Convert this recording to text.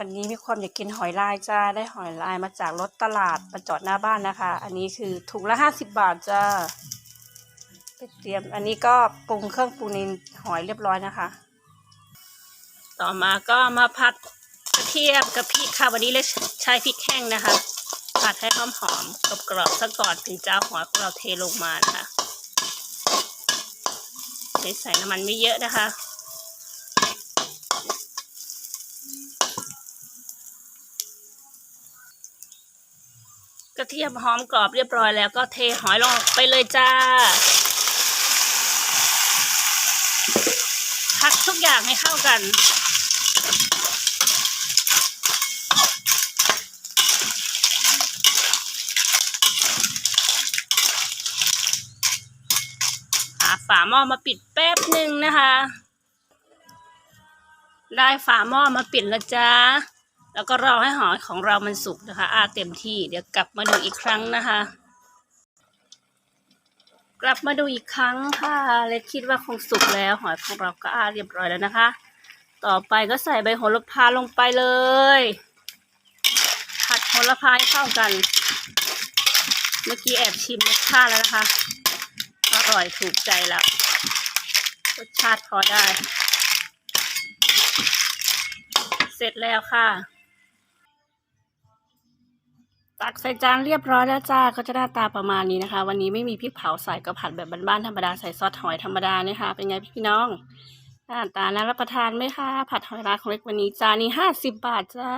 วันนี้มีความอยากกินหอยลายจ้า ได้หอยลายมาจากรถตลาดมาจอดหน้าบ้านนะคะ อันนี้คือถุงละห้าสิบบาทจ้าไปเตรียม อันนี้ก็ปรุงเครื่องปรุงในหอยเรียบร้อยนะคะ ต่อมาก็มาผัดกระเทียมกับพริกค่ะวันนี้เลยใช้พริกแห้งนะคะ ผัดให้หอมหอมกรอบๆซะก่อนถึงจะหอยของเราเทลงมานะคะใส่น้ำมันไม่เยอะนะคะ กระเทียมหอมกรอบเรียบร้อยแล้วก็เทหอยลงไปเลยจ้าผัดทุกอย่างให้เข้ากัน หาฝาหม้อมาปิดแป๊บหนึ่งนะคะ ได้ฝาหม้อมาปิดแล้วจ้า แล้วก็รอให้หอยของเรามันสุกนะคะ อาเต็มที่เดี๋ยวกลับมาดูอีกครั้งนะคะ กลับมาดูอีกครั้งค่ะเล็กคิดว่าคงสุกแล้ว หอยของเราก็อาเรียบร้อยแล้วนะคะ ต่อไปก็ใส่ใบโหระพาลงไปเลย ผัดโหระพาให้เข้ากัน เมื่อกี้แอบชิมรสชาติแล้วนะคะ อร่อยถูกใจแล้วรสชาติพอได้ เสร็จแล้วค่ะ ตักใส่จานเรียบร้อยแล้วจ้าก็จะหน้าตาประมาณนี้นะคะ วันนี้ไม่มีพริกเผาใส่ก็ผัดแบบบ้านๆธรรมดาใส่ซอสหอยธรรมดาเนี่ยค่ะเป็นไงพี่น้องหน้าตาน่ารับประทานไหมคะผัดหอยลาของเล็กวันนี้จานนี้ห้าสิบบาทจ้า